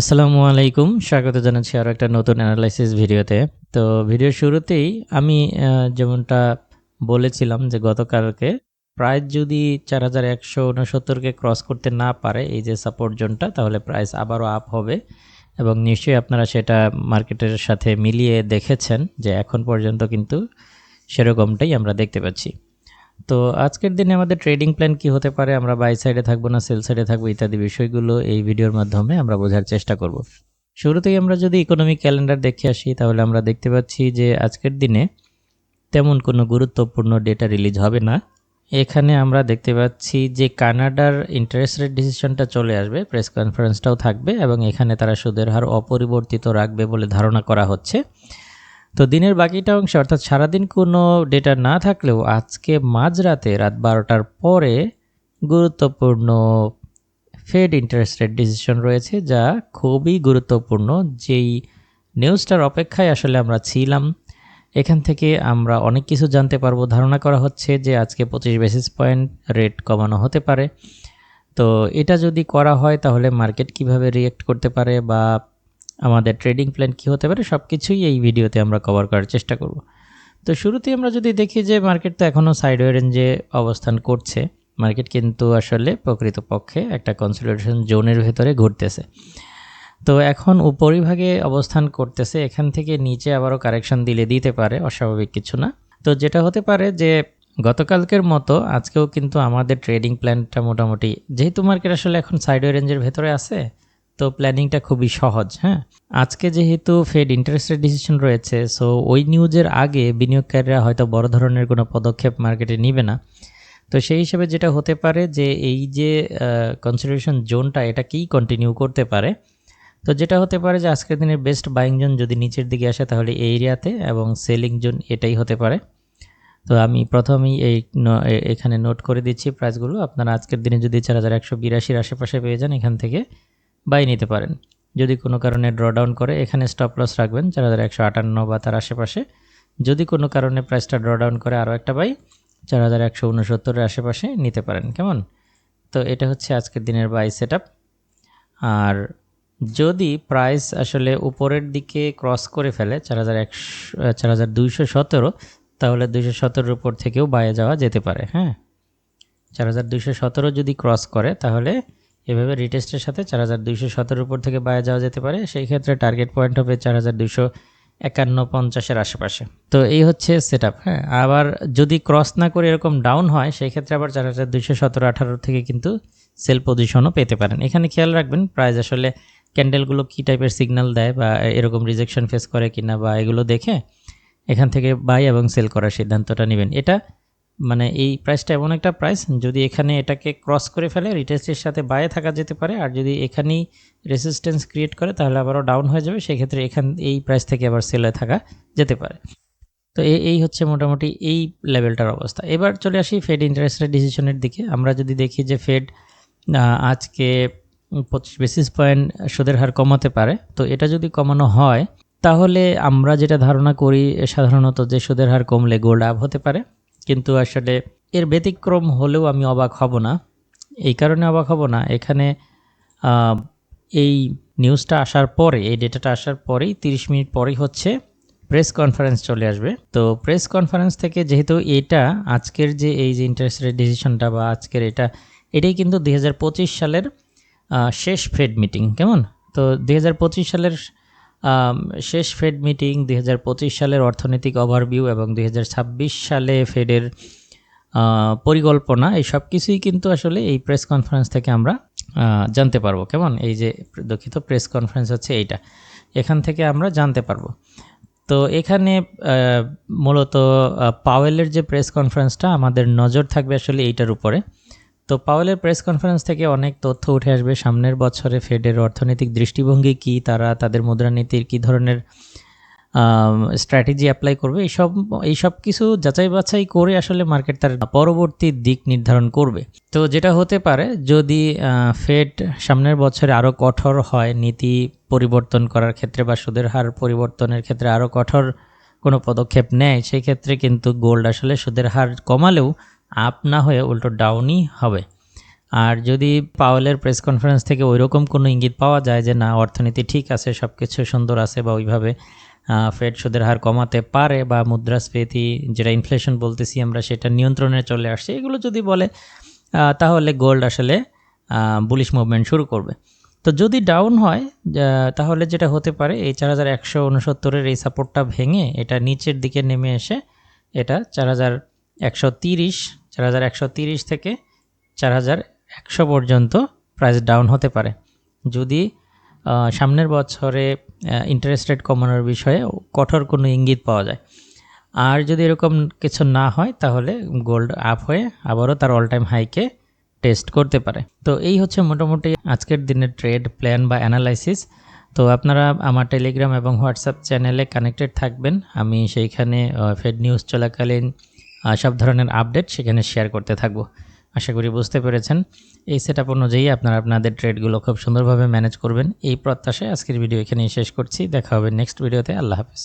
আসসালামু আলাইকুম। স্বাগত জানাচ্ছি আরও একটা নতুন অ্যানালাইসিস ভিডিওতে। তো ভিডিওর শুরুতেই আমি যেমনটা বলেছিলাম যে গতকালকে প্রাইস যদি চার হাজার একশো উনসত্তরকে ক্রস করতে না পারে এই যে সাপোর্ট জোনটা তাহলে প্রাইস আবারও আপ হবে। এবং নিশ্চয়ই আপনারা সেটা মার্কেটের সাথে মিলিয়ে দেখেছেন যে এখন পর্যন্ত কিন্তু সেরকমটাই আমরা দেখতে পাচ্ছি। তো আজকের দিনে আমাদের ট্রেডিং প্ল্যান কি হতে পারে? আমরা বাই সাইডে থাকব না সেল সাইডে থাকব, ইত্যাদি বিষয়গুলো এই ভিডিওর মাধ্যমে আমরা বোঝার চেষ্টা করব। শুরুতেই আমরা যদি ইকোনমিক ক্যালেন্ডার দেখে আসি, তাহলে আমরা দেখতে পাচ্ছি যে আজকের দিনে তেমন কোনো গুরুত্বপূর্ণ ডেটা রিলিজ হবে না। এখানে আমরা দেখতে পাচ্ছি যে কানাডার ইন্টারেস্ট রেট ডিসিশনটা চলে আসবে প্রেস কনফারেন্সটাও থাকবে এবং এখানে তারা সুদের হার অপরিবর্তিত রাখবে বলে ধারণা করা হচ্ছে। তো দিনের বাকিটা অংশে, অর্থাৎ সারাদিন কোনো ডেটা না থাকলেও আজকে মাঝরাতে রাত বারোটার পরে গুরুত্বপূর্ণ ফেড ইন্টারেস্ট রেট ডিসিশন রয়েছে, যা খুবই গুরুত্বপূর্ণ। যেই নিউজটার অপেক্ষায় আসলে আমরা ছিলাম, এখান থেকে আমরা অনেক কিছু জানতে পারব। ধারণা করা হচ্ছে যে আজকে পঁচিশ বেসিস পয়েন্ট রেট কমানো হতে পারে। তো এটা যদি করা হয়, তাহলে মার্কেট কীভাবে রিয়েক্ট করতে পারে বা আমাদের ট্রেডিং প্ল্যান কী হতে পারে সব কিছুই এই ভিডিওতে আমরা কভার করার চেষ্টা করব। তো শুরুতেই আমরা যদি দেখি যে মার্কেট তো এখনও সাইডওয়ে রেঞ্জে অবস্থান করছে। মার্কেট কিন্তু আসলে প্রকৃতপক্ষে একটা কনসোলিডেশন জোনের ভেতরে ঘুরতেছে। তো এখন উপরিভাগে অবস্থান করতেছে, এখান থেকে নিচে আবারও কারেকশন দিলে দিতে পারে, অস্বাভাবিক কিছু না। তো যেটা হতে পারে যে গতকালকের মতো আজকেও কিন্তু আমাদের ট্রেডিং প্ল্যানটা মোটামুটি, যেহেতু মার্কেট আসলে এখন সাইডওয়ে রেঞ্জের ভেতরে আছে তো প্ল্যানিংটা খুবই সহজ হ্যাঁ? আজকে যেহেতু ফেড ইন্টারেস্টের ডিসিশন রয়েছে সো ওই নিউজের আগে বিনিয়োগকারীরা হয়তো বড় ধরনের কোনো পদক্ষেপ মার্কেটে নিবে না। তো সেই হিসেবে যেটা হতে পারে যে এই যে কনসিডারেশন জোনটা এটাকেই কন্টিনিউ করতে পারে? তো যেটা হতে পারে যে আজকের দিনের বেস্ট বাইং জোন যদি নিচের দিকে আসে, তাহলে এই এরিয়াতে এবং সেলিং জোন এটাই হতে পারে। তো আমি প্রথমেই এই এখানে নোট করে দিচ্ছি প্রাইসগুলো আপনারা আজকের দিনে যদি চার হাজার একশো বিরাশির আশেপাশে পেয়ে যান এখান থেকে। বাই নিতে পারেন। যদি কোনো কারণে ড্রডাউন করে, এখানে স্টপ লস রাখবেন, চার হাজার একশো আটান্ন বা তার আশেপাশে। যদি কোনো কারণে প্রাইসটা ড্রডাউন করে আরও একটা বাই, চার হাজার একশো উনসত্তরের আশেপাশে নিতে পারেন। কেমন? তো এটা হচ্ছে আজকের দিনের বাই সেট আর যদি প্রাইস আসলে উপরের দিকে ক্রস করে ফেলে, চার হাজার একশো, চার হাজার দুইশো সতেরো, তাহলে দুইশো সতেরোর উপর থেকেও বাইরে যাওয়া যেতে পারে হ্যাঁ? চার হাজার দুইশো সতেরো যদি ক্রস করে, তাহলে এভাবে রিটেস্টের সাথে চার হাজার দুইশো সতেরোর উপর থেকে বাইরে যাওয়া যেতে পারে। সেই ক্ষেত্রে টার্গেট পয়েন্ট হবে চার হাজার দুইশো একান্ন পঞ্চাশের আশেপাশে। তো এই হচ্ছে সেট আপ হ্যাঁ? আবার যদি ক্রস না করে এরকম ডাউন হয়, সেই ক্ষেত্রে আবার চার হাজার দুইশো সতেরো আঠারো থেকে কিন্তু সেল পজিশনও পেতে পারেন। এখানে খেয়াল রাখবেন প্রাইস আসলে ক্যান্ডেলগুলো কী টাইপের সিগন্যাল দেয় বা এরকম রিজেকশন ফেস করে কিনা বা এগুলো দেখে এখান থেকে বাই এবং সেল করার সিদ্ধান্তটা নেবেন। এটা মানে এই প্রাইসটা এমন একটা প্রাইস যদি এখানে এটাকে ক্রস করে ফেলে রিটেস্টের সাথে বায়ে থাকা যেতে পারে, আর যদি এখানেই রেসিস্ট্যান্স ক্রিয়েট করে, তাহলে আবারও ডাউন হয়ে যাবে, সেক্ষেত্রে এখান, এই প্রাইস থেকে আবার সেল হয়ে থাকা যেতে পারে। তো এই হচ্ছে মোটামুটি এই লেভেলটার অবস্থা। এবার চলে আসি ফেড ইন্টারেস্টের ডিসিশনের দিকে। আমরা যদি দেখি যে ফেড আজকে পঁচিশ বেসিস পয়েন্ট সুদের হার কমাতে পারে, তো এটা যদি কমানো হয়, তাহলে আমরা যেটা ধারণা করি, সাধারণত যে সুদের হার কমলে গোল্ড আপ হতে পারে। কিন্তু আসলে এর ব্যতিক্রম হলেও আমি অবাক হব না। এই কারণে অবাক হব না। এখানে এই নিউজটা আসার পরে, এই ডেটাটা আসার পরেই তিরিশ মিনিট পরেই হচ্ছে প্রেস কনফারেন্স চলে আসবে। তো প্রেস কনফারেন্স থেকে যেহেতু এটা আজকের যে, এই যে ইন্টারেস্ট রেট ডিসিশনটা বা আজকের এটা, এটাই কিন্তু দু হাজার পঁচিশ সালের শেষ ফেড মিটিং কেমন? তো দুই হাজার পঁচিশ সালের শেষ ফেড মিটিং দুই হাজার পঁচিশ সালের অর্থনৈতিক ওভারভিউ এবং দুই হাজার ছাব্বিশ সালে ফেডের পরিকল্পনা, এই সব কিছুই কিন্তু আসলে এই প্রেস কনফারেন্স থেকে আমরা জানতে পারব। কেমন? এই যে দুঃখিত প্রেস কনফারেন্স হচ্ছে এইটা। এখান থেকে আমরা জানতে পারব। তো এখানে মূলত পাওয়েলের যে প্রেস কনফারেন্সটা আমাদের নজর থাকবে আসলে এইটার উপরে। তো পাওয়েলের প্রেস কনফারেন্স থেকে অনেক তথ্য উঠে আসবে। সামনের বছরে ফেডের অর্থনৈতিক দৃষ্টিভঙ্গি কি? তারা তাদের মুদ্রানীতির কি ধরনের স্ট্র্যাটেজি অ্যাপ্লাই করবে? এইসব এইসব কিছু যাচাই বাছাই করে আসলে মার্কেট তার পরবর্তী দিক নির্ধারণ করবে। তো যেটা হতে পারে, যদি ফেড সামনের বছরে আরও কঠোর হয়, নীতি পরিবর্তন করার ক্ষেত্রে বা সুদের হার পরিবর্তনের ক্ষেত্রে আরও কঠোর কোনো পদক্ষেপ নেয় সেই ক্ষেত্রে কিন্তু গোল্ড আসলে সুদের হার কমালেও আপ না হয়ে উল্টো ডাউনই হবে। আর যদি পাওয়েলের প্রেস কনফারেন্স থেকে ওইরকম কোনো ইঙ্গিত পাওয়া যায় যে, না, অর্থনীতি ঠিক আছে সব কিছু সুন্দর আছে বা ওইভাবে ফেড সুদের হার কমাতে পারে বা মুদ্রাস্ফীতি, যেটা ইনফ্লেশন বলতেছি আমরা, সেটা নিয়ন্ত্রণে চলে আসছে, এগুলো যদি বলে তাহলে গোল্ড আসলে বুলিশ মুভমেন্ট শুরু করবে। তো যদি ডাউন হয় তাহলে যেটা হতে পারে, এই চার হাজার একশো উনসত্তরের এই সাপোর্টটা ভেঙে এটা নিচের দিকে নেমে এসে এটা চার হাজার একশো তিরিশ, চার হাজার একশো তিরিশ থেকে চার হাজার একশো পর্যন্ত প্রাইস ডাউন হতে পারে। যদি সামনের বছরে ইন্টারেস্ট রেট কমানোর বিষয়ে কঠোর কোনো ইঙ্গিত পাওয়া যায়। আর যদি এরকম কিছু না হয়, তাহলে গোল্ড আপ হয়ে আবারও তার অল টাইম হাইকে টেস্ট করতে পারে। তো এই হচ্ছে মোটামুটি আজকের দিনের ট্রেড প্ল্যান বা অ্যানালাইসিস তো আপনারা আমার টেলিগ্রাম এবং হোয়াটসঅ্যাপ চ্যানেলে কানেক্টেড থাকবেন। আমি সেইখানে ফেড নিউজ চলাকালীন সব ধরনের আপডেট সেখানে শেয়ার করতে থাকব। আশা করি বুঝতে পেরেছেন। এই সেট আপ অনুযায়ী আপনারা আপনাদের ট্রেডগুলো খুব সুন্দরভাবে ম্যানেজ করবেন। এই প্রত্যাশায় আজকের ভিডিও এখানেই শেষ করছি। দেখা হবে নেক্সট ভিডিওতে আল্লাহ হাফিজ।